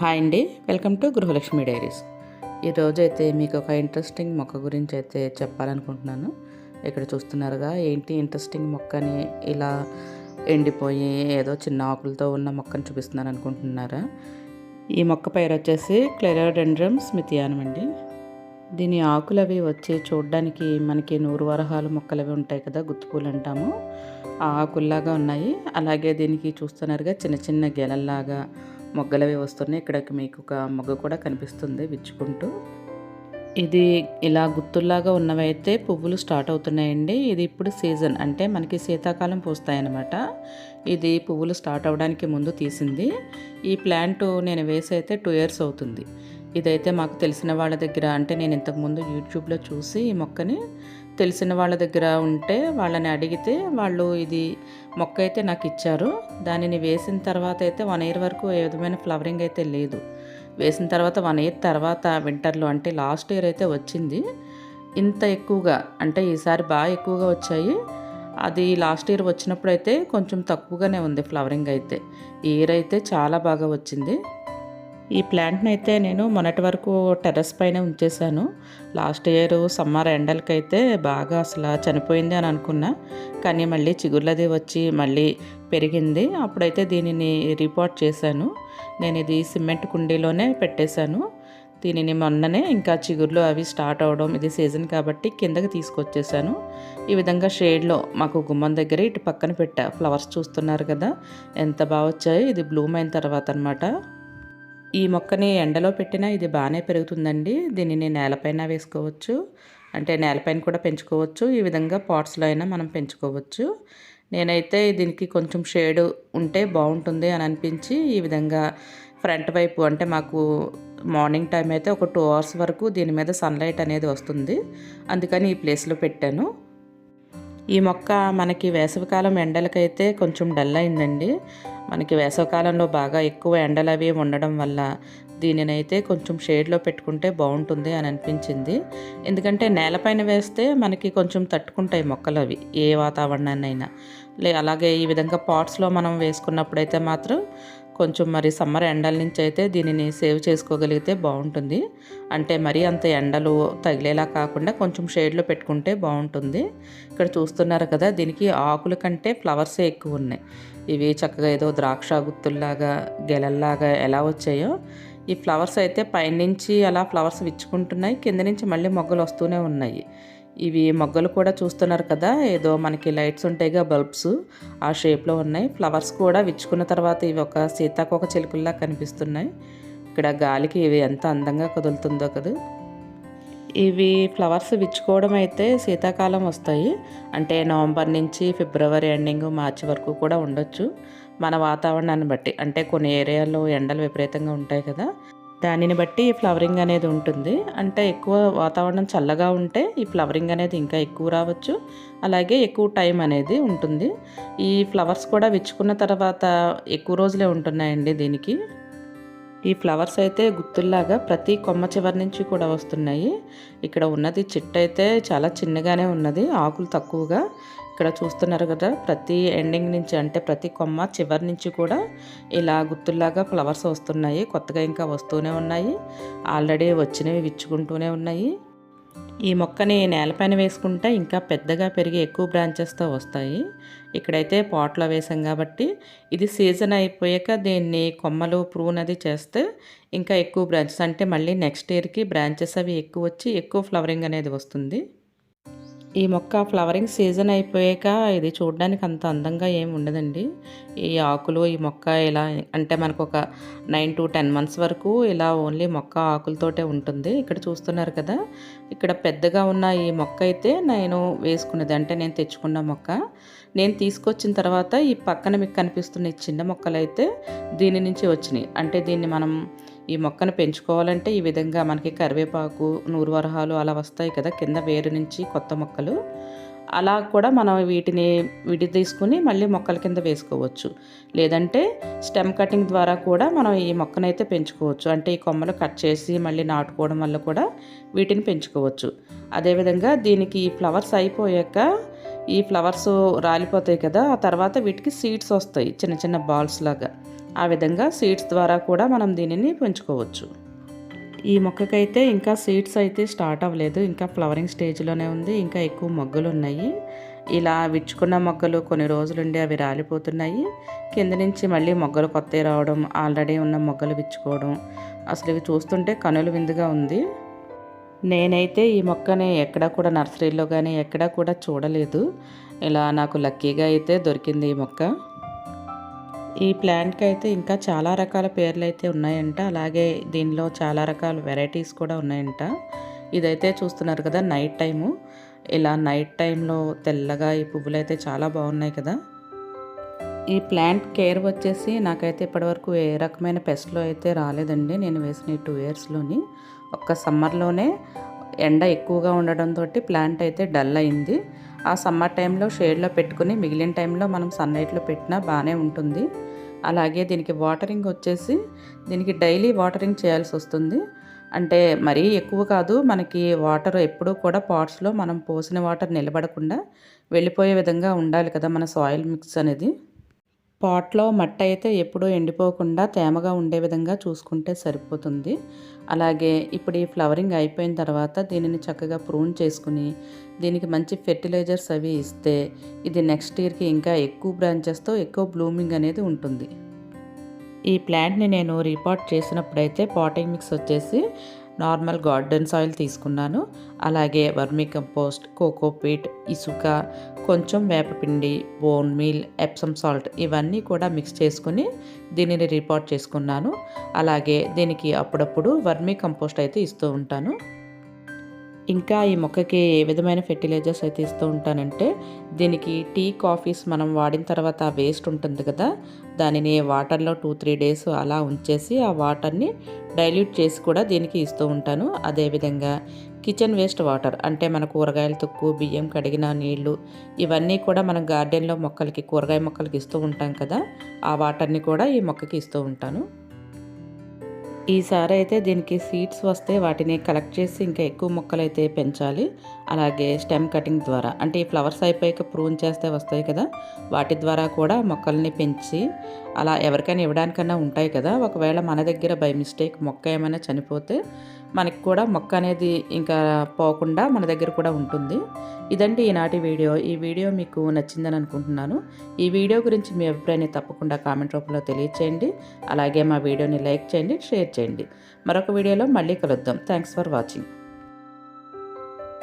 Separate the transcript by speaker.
Speaker 1: Hi అండి. Welcome to Gruhalakshmi diaries. ఈరోజు అయితే మీకు ఒక ఇంట్రెస్టింగ్ మొక్క గురించి అయితే చెప్పాలనుకుంటున్నాను. ఇక్కడ చూస్తున్నారుగా ఏంటి ఇంట్రెస్టింగ్ మొక్కని ఇలా ఎండిపోయి ఏదో చిన్న ఆకులతో ఉన్న మొక్కని చూపిస్తున్నాను అనుకుంటున్నారా ఈ మొక్క పేరు వచ్చేసి క్లెరోడెండ్రమ్ స్మితియానం అండి. దీని ఆకులు అవి వచ్చి చూడడానికి మనకి నూరు వరహాలు మొక్కలు అవి ఉంటాయి కదా గుత్తుపూలు అంటాము ఆ ఆకుల్లాగా ఉన్నాయి. అలాగే దీనికి చూస్తున్నారుగా చిన్న చిన్న గెలల్లాగా మొగ్గలవి వస్తున్నాయి. ఇక్కడ మీకు ఒక మొగ్గ కూడా కనిపిస్తుంది విచ్చుకుంటూ. ఇది ఇలా గుత్తుల్లాగా ఉన్నవైతే పువ్వులు స్టార్ట్ అవుతున్నాయండి. ఇది ఇప్పుడు సీజన్. అంటే మనకి శీతాకాలం పూస్తాయన్నమాట. ఇది పువ్వులు స్టార్ట్ అవ్వడానికి ముందు తీసింది. ఈ ప్లాంట్ నేను వేసి అయితే టూ ఇయర్స్ అవుతుంది. ఇదైతే మాకు తెలిసిన వాళ్ళ దగ్గర అంటే నేను ఇంతకుముందు యూట్యూబ్లో చూసి ఈ మొక్కని తెలిసిన వాళ్ళ దగ్గర ఉంటే వాళ్ళని అడిగితే వాళ్ళు ఇది మొక్క అయితే నాకు ఇచ్చారు. దానిని వేసిన తర్వాత అయితే వన్ ఇయర్ వరకు ఏ విధమైన ఫ్లవరింగ్ అయితే లేదు. వేసిన తర్వాత వన్ ఇయర్ తర్వాత వింటర్లో అంటే లాస్ట్ ఇయర్ అయితే వచ్చింది. ఇంత ఎక్కువగా అంటే ఈసారి బాగా ఎక్కువగా వచ్చాయి. అది లాస్ట్ ఇయర్ వచ్చినప్పుడు అయితే కొంచెం తక్కువగానే ఉంది ఫ్లవరింగ్ అయితే. ఇయర్ అయితే చాలా బాగా వచ్చింది. ఈ ప్లాంట్ని అయితే నేను మొన్నటి వరకు టెర్రస్ పైన ఉంచేశాను. లాస్ట్ ఇయర్ సమ్మర్ ఎండలకైతే బాగా అసలు చనిపోయింది అని అనుకున్నా. కానీ మళ్ళీ చిగుర్లది వచ్చి మళ్ళీ పెరిగింది. అప్పుడైతే దీనిని రిపోర్ట్ చేశాను. నేను ఇది సిమెంట్ కుండీలోనే పెట్టేశాను. దీనిని మొన్ననే ఇంకా చిగుర్లు అవి స్టార్ట్ అవడం ఇది సీజన్ కాబట్టి కిందకి తీసుకొచ్చేసాను ఈ విధంగా షేడ్లో మాకు గుమ్మం దగ్గర ఇటు పక్కన పెట్టా. ఫ్లవర్స్ చూస్తున్నారు కదా ఎంత బాగా వచ్చాయో. ఇది బ్లూమ్ అయిన తర్వాత అనమాట ఈ మొక్కని ఎండలో పెట్టినా ఇది బాగానే పెరుగుతుందండి. దీనిని నేలపైన వేసుకోవచ్చు. అంటే నేలపైన కూడా పెంచుకోవచ్చు. ఈ విధంగా పాట్స్లో అయినా మనం పెంచుకోవచ్చు. నేనైతే దీనికి కొంచెం షేడ్ ఉంటే బాగుంటుంది అని అనిపించి ఈ విధంగా ఫ్రంట్ వైపు అంటే మాకు మార్నింగ్ టైం అయితే ఒక టూ అవర్స్ వరకు దీని మీద సన్లైట్ అనేది వస్తుంది. అందుకని ఈ ప్లేస్లో పెట్టాను. ఈ మొక్క మనకి వేసవికాలం ఎండలకైతే కొంచెం డల్ అయిందండి. మనకి వేసవకాలంలో బాగా ఎక్కువ ఎండలు అవి ఉండడం వల్ల దీనినైతే కొంచెం షేడ్లో పెట్టుకుంటే బాగుంటుంది అని అనిపించింది. ఎందుకంటే నేలపైన వేస్తే మనకి కొంచెం తట్టుకుంటాయి మొక్కలు అవి ఏ వాతావరణాన్నైనా. లే అలాగే ఈ విధంగా పాట్స్లో మనం వేసుకున్నప్పుడైతే మాత్రం కొంచెం మరి సమ్మర్ ఎండల నుంచి అయితే దీనిని సేవ్ చేసుకోగలిగితే బాగుంటుంది. అంటే మరీ అంత ఎండలు తగిలేలా కాకుండా కొంచెం షేడ్లో పెట్టుకుంటే బాగుంటుంది. ఇక్కడ చూస్తున్నారు కదా దీనికి ఆకుల కంటే ఫ్లవర్సే ఎక్కువ ఉన్నాయి. ఇవి చక్కగా ఏదో ద్రాక్ష గుత్తుల్లాగా గెలల్లాగా ఎలా వచ్చాయో. ఈ ఫ్లవర్స్ అయితే పైనుంచి అలా ఫ్లవర్స్ విచ్చుకుంటున్నాయి. కింద నుంచి మళ్ళీ మొగ్గలు వస్తూనే ఉన్నాయి. ఇవి మొగ్గలు కూడా చూస్తున్నారు కదా ఏదో మనకి లైట్స్ ఉంటాయిగా బల్బ్స్ ఆ షేప్లో ఉన్నాయి. ఫ్లవర్స్ కూడా విచ్చుకున్న తర్వాత ఇవి ఒక సీతాకోక చిలుకల్లా కనిపిస్తున్నాయి. ఇక్కడ గాలికి ఇవి ఎంత అందంగా కదులుతుందో కదా. ఇవి ఫ్లవర్స్ విచ్చుకోవడం అయితే శీతాకాలం వస్తాయి. అంటే నవంబర్ నుంచి ఫిబ్రవరి ఎండింగ్ మార్చి వరకు కూడా ఉండొచ్చు. మన వాతావరణాన్ని బట్టి అంటే కొన్ని ఏరియాల్లో ఎండలు విపరీతంగా ఉంటాయి కదా. దానిని బట్టి ఫ్లవరింగ్ అనేది ఉంటుంది. అంటే ఎక్కువ వాతావరణం చల్లగా ఉంటే ఈ ఫ్లవరింగ్ అనేది ఇంకా ఎక్కువ రావచ్చు. అలాగే ఎక్కువ టైం అనేది ఉంటుంది. ఈ ఫ్లవర్స్ కూడా విచ్చుకున్న తర్వాత ఎక్కువ రోజులే ఉంటున్నాయండి దీనికి. ఈ ఫ్లవర్స్ అయితే గుత్తుల్లాగా ప్రతి కొమ్మ చివరి నుంచి కూడా వస్తున్నాయి. ఇక్కడ ఉన్నది చెట్టు అయితే చాలా చిన్నగానే ఉన్నది ఆకులు తక్కువగా. ఇక్కడ చూస్తున్నారు కదా ప్రతి ఎండింగ్ నుంచి అంటే ప్రతి కొమ్మ చివరి నుంచి కూడా ఇలా గుత్తుల్లాగా ఫ్లవర్స్ వస్తున్నాయి కొత్తగా ఇంకా వస్తూనే ఉన్నాయి ఆల్రెడీ వచ్చినవి విచ్చుకుంటూనే ఉన్నాయి. ఈ మొక్కని నేలపైన వేసుకుంటే ఇంకా పెద్దగా పెరిగి ఎక్కువ బ్రాంచెస్తో వస్తాయి. ఇక్కడైతే పాట్లో వేసాం కాబట్టి ఇది సీజన్ అయిపోయాక దీన్ని కొమ్మలు ప్రూన్ అది చేస్తే ఇంకా ఎక్కువ బ్రాంచెస్ అంటే మళ్ళీ నెక్స్ట్ ఇయర్కి బ్రాంచెస్ అవి ఎక్కువ వచ్చి ఎక్కువ ఫ్లవరింగ్ అనేది వస్తుంది. ఈ మొక్క ఫ్లవరింగ్ సీజన్ అయిపోయాక ఇది చూడడానికి అంత అందంగా ఏమి ఉండదండి. ఈ ఆకులు ఈ మొక్క ఇలా అంటే మనకు ఒక నైన్ టు టెన్ మంత్స్ వరకు ఇలా ఓన్లీ మొక్క ఆకులతోటే ఉంటుంది. ఇక్కడ చూస్తున్నారు కదా ఇక్కడ పెద్దగా ఉన్న ఈ మొక్క అయితే నేను వేసుకున్నది అంటే నేను తెచ్చుకున్న మొక్క. నేను తీసుకొచ్చిన తర్వాత ఈ పక్కన మీకు కనిపిస్తున్న ఈ చిన్న మొక్కలు అయితే దీని నుంచి వచ్చినాయి. అంటే దీన్ని మనం ఈ మొక్కను పెంచుకోవాలంటే ఈ విధంగా మనకి కరివేపాకు నూరు వరహాలు అలా వస్తాయి కదా కింద వేరు నుంచి కొత్త మొక్కలు. అలా కూడా మనం వీటిని విడి తీసుకుని మళ్ళీ మొక్కల కింద వేసుకోవచ్చు. లేదంటే స్టెమ్ కటింగ్ ద్వారా కూడా మనం ఈ మొక్కనైతే పెంచుకోవచ్చు. అంటే ఈ కొమ్మలు కట్ చేసి మళ్ళీ నాటుకోవడం వల్ల కూడా వీటిని పెంచుకోవచ్చు. అదేవిధంగా దీనికి ఈ ఫ్లవర్స్ అయిపోయాక ఈ ఫ్లవర్స్ రాలిపోతాయి కదా ఆ తర్వాత వీటికి సీడ్స్ వస్తాయి చిన్న చిన్న బాల్స్ లాగా. ఆ విధంగా సీడ్స్ ద్వారా కూడా మనం దీనిని పెంచుకోవచ్చు. ఈ మొక్కకైతే ఇంకా సీడ్స్ అయితే స్టార్ట్ అవ్వలేదు. ఇంకా ఫ్లవరింగ్ స్టేజ్లోనే ఉంది. ఇంకా ఎక్కువ మొగ్గలు ఉన్నాయి. ఇలా విచ్చుకున్న మొగ్గలు కొన్ని రోజులుండి అవి రాలిపోతున్నాయి. కింద నుంచి మళ్ళీ మొగ్గలు కొత్తవి రావడం ఆల్రెడీ ఉన్న మొగ్గలు విచ్చుకోవడం అసలు ఇవి చూస్తుంటే కనులు విందుగా ఉంది. నేనైతే ఈ మొక్కని ఎక్కడా కూడా నర్సరీలో కానీ ఎక్కడా కూడా చూడలేదు. ఇలా నాకు లక్కీగా అయితే దొరికింది ఈ మొక్క. ఈ ప్లాంట్కి అయితే ఇంకా చాలా రకాల పేర్లు అయితే ఉన్నాయంట. అలాగే దీనిలో చాలా రకాల వెరైటీస్ కూడా ఉన్నాయంట. ఇదైతే చూస్తున్నారు కదా నైట్ టైము. ఇలా నైట్ టైంలో తెల్లగా ఈ పువ్వులు అయితే చాలా బాగున్నాయి కదా. ఈ ప్లాంట్ కేర్ వచ్చేసి నాకైతే ఇప్పటివరకు ఏ రకమైన పెస్ట్లో అయితే రాలేదండి. నేను వేసిన ఈ టూ ఇయర్స్లోని ఒక్క సమ్మర్లోనే ఎండ ఎక్కువగా ఉండడంతో ప్లాంట్ అయితే డల్ అయింది. ఆ సమ్మర్ టైంలో షేడ్లో పెట్టుకుని మిగిలిన టైంలో మనం సన్లైట్లో పెట్టినా బాగానే ఉంటుంది. అలాగే దీనికి వాటరింగ్ వచ్చేసి దీనికి డైలీ వాటరింగ్ చేయాల్సి వస్తుంది. అంటే మరీ ఎక్కువ కాదు మనకి వాటర్ ఎప్పుడూ కూడా పాట్స్లో మనం పోసిన వాటర్ నిలబడకుండా వెళ్ళిపోయే విధంగా ఉండాలి కదా మన సాయిల్ మిక్స్ అనేది. పాట్లో మట్టి అయితే ఎప్పుడూ ఎండిపోకుండా తేమగా ఉండే విధంగా చూసుకుంటే సరిపోతుంది. అలాగే ఇప్పుడు ఈ ఫ్లవరింగ్ అయిపోయిన తర్వాత దీనిని చక్కగా ప్రూన్ చేసుకుని దీనికి మంచి ఫెర్టిలైజర్స్ అవి ఇస్తే ఇది నెక్స్ట్ ఇయర్కి ఇంకా ఎక్కువ బ్రాంచెస్తో ఎక్కువ బ్లూమింగ్ అనేది ఉంటుంది. ఈ ప్లాంట్ని నేను రీపాట్ చేసినప్పుడైతే పాటింగ్ మిక్స్ వచ్చేసి నార్మల్ గార్డెన్ సాయిల్ తీసుకున్నాను. అలాగే వర్మీ కంపోస్ట్ కోకోపీట్ ఇసుక కొంచెం వేపపిండి బోన్ మీల్ ఎప్సమ్ సాల్ట్ ఇవన్నీ కూడా మిక్స్ చేసుకుని దీనిని రిపోర్ట్ చేసుకున్నాను. అలాగే దీనికి అప్పుడప్పుడు వర్మీ కంపోస్ట్ అయితే ఇస్తూ ఉంటాను. ఇంకా ఈ మొక్కకి ఏ విధమైన ఫెర్టిలైజర్స్ అయితే ఇస్తూ ఉంటానంటే దీనికి టీ కాఫీస్ మనం వాడిన తర్వాత ఆ వేస్ట్ ఉంటుంది కదా దానిని వాటర్లో టూ త్రీ డేస్ అలా ఉంచేసి ఆ వాటర్ని డైల్యూట్ చేసి కూడా దీనికి ఇస్తూ ఉంటాను. అదేవిధంగా కిచెన్ వేస్ట్ వాటర్ అంటే మన కూరగాయల తుక్కు బియ్యం కడిగిన నీళ్ళు ఇవన్నీ కూడా మనం గార్డెన్లో మొక్కలకి కూరగాయ మొక్కలకి ఇస్తూ ఉంటాం కదా ఆ వాటర్ని కూడా ఈ మొక్కకి ఇస్తూ ఉంటాను. ఈసారి అయితే దీనికి సీడ్స్ వస్తే వాటిని కలెక్ట్ చేసి ఇంకా ఎక్కువ మొక్కలు అయితే పెంచాలి. అలాగే స్టెమ్ కటింగ్ ద్వారా అంటే ఈ ఫ్లవర్స్ అయిపోయాక ప్రూన్ చేస్తే వస్తాయి కదా వాటి ద్వారా కూడా మొక్కల్ని పెంచి అలా ఎవరికైనా ఇవ్వడానికన్నా ఉంటాయి కదా. ఒకవేళ మన దగ్గర బై మిస్టేక్ మొక్క ఏమైనా చనిపోతే మనకి కూడా మొక్క అనేది ఇంకా పోకుండా మన దగ్గర కూడా ఉంటుంది. ఇదండి ఈనాటి వీడియో. ఈ వీడియో మీకు నచ్చిందని అనుకుంటున్నాను. ఈ వీడియో గురించి మీ అభిప్రాయాన్ని తప్పకుండా కామెంట్ రూపంలో తెలియచేయండి. అలాగే మా వీడియోని లైక్ చేయండి షేర్ చేయండి. మరొక వీడియోలో మళ్ళీ కలుద్దాం. Thanks for watching.